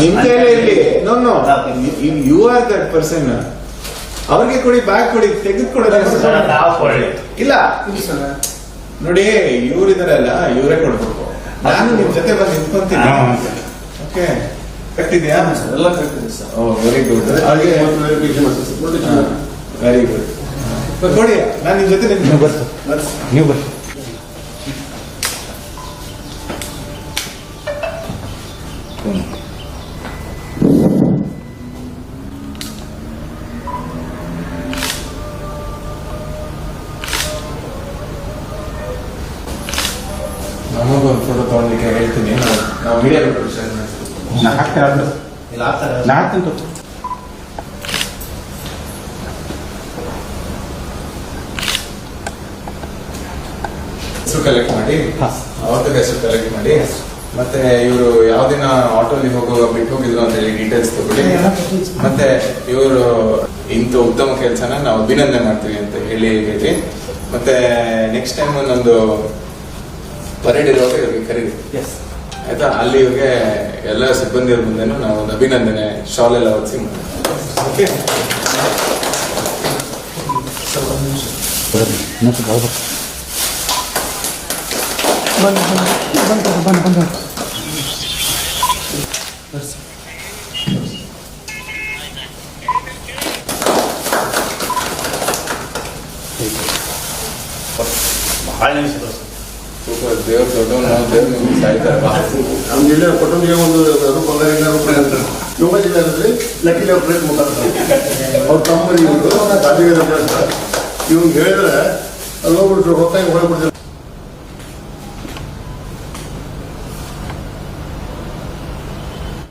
ನಿಮ್ ಕೈಲೇ ಇರ್ಲಿ no no you are that person ಅವ್ರಿಗೆ ಕೊಡಿ ಬ್ಯಾಗ್ ಕೊಡಿ ತೆಗೆದುಕೊಡೋದು. ಇಲ್ಲ ನೋಡಿ ಇವ್ರಿದಾರಲ್ಲ ಇವರೇ ಕೊಡ್ಬೇಕು ನಾನು ನಿಮ್ ಜೊತೆ ಬಂದು ನಿಂತ್ಕೊಂತೀನಿ. ಓಕೆ ಕಟ್ಟಿದ್ಯಾ ಎಲ್ಲ ಕರೆಕ್ಟ್ ಇದೆ ಸರ್ ಓ ವೆರಿ ಗುಡ್ ಹಾಗೆ. ವೆರಿ ಗುಡ್ ಕೊಡಿ ನಾನು ನಿಮ್ಮ ಜೊತೆ ನೀವು ಬರ್ತೀನಿ ನೀವು ಬರ್ರಿ ನಮಗೊಂದು ಫೋಟೋ ತಗೊಳ್ಲಿಕ್ಕೆ ಹೇಳ್ತೀನಿ. ನಾವು- ಮೀಡಿಯಾ ನಾ ಹಾಕ್ತೀನಿ ಅದು ಇಲ್ಲ ಆಗ್ತಾರೆ ನಾ ಹಾಕ್ತೀನಿ. ಹೆಸರು ಕಲೆಕ್ಟ್ ಮಾಡಿ. ಅವ್ರದ್ದು ಹೆಸರು ಕಲೆಕ್ಟ್ ಮಾಡಿ. ಮತ್ತೆ ಇವರು ಯಾವ ದಿನ ಆಟೋಲಿ ಹೋಗುವ ಬಿಟ್ಟು ಹೋಗಿದ್ರು ಅಂತ ಹೇಳಿ ಡೀಟೇಲ್ಸ್ ತಗೊಳ್ಳಿ. ಮತ್ತೆ ಇವರು ಇಂಥ ಉತ್ತಮ ಕೆಲಸನ ನಾವು ಅಭಿನಂದನೆ ಮಾಡ್ತೀವಿ ಅಂತ ಹೇಳಿ ಹೇಳಿ ಮತ್ತೆ ನೆಕ್ಸ್ಟ್ ಟೈಮ್ ಒಂದೊಂದು ಪರೇಡ್ ಇರುವಾಗ ಇವರಿಗೆ ಕರೀರಿ. ಆಯ್ತಾ? ಅಲ್ಲಿ ಇವ್ರಿಗೆ ಎಲ್ಲ ಸಿಬ್ಬಂದಿಯವ್ರ ಮುಂದೆನೂ ನಾವು ಒಂದು ಅಭಿನಂದನೆ ಶಾಲ್ ಎಲ್ಲ ಹೊದಿಸಿ ಓಕೆ ಬಹಳ ನಿಮಿಷ ಸೂಪರ್ ದೇವ್ರ ಜಿಲ್ಲೆ ಕೊಟ್ಟಂಗೆ ಒಂದು ಶಿವಮೊಗ್ಗ ಜಿಲ್ಲೆಯಲ್ಲಿ ಲಕ್ಕಿಲಿ ಅವ್ರ ಪ್ಲೇಟ್ ಮಾತಾಡ್ತಾರೆ ಅವ್ರ ತಮ್ಮ ಇವರು ಇವ್ನಿಗೆ ಹೇಳಿದ್ರೆ ಅಲ್ಲಿ ಹೋಗ್ಬಿಟ್ರು ಹೊತ್ತಾಗಿ ಹೋಗ್ಬಿಡ್ತಾರೆ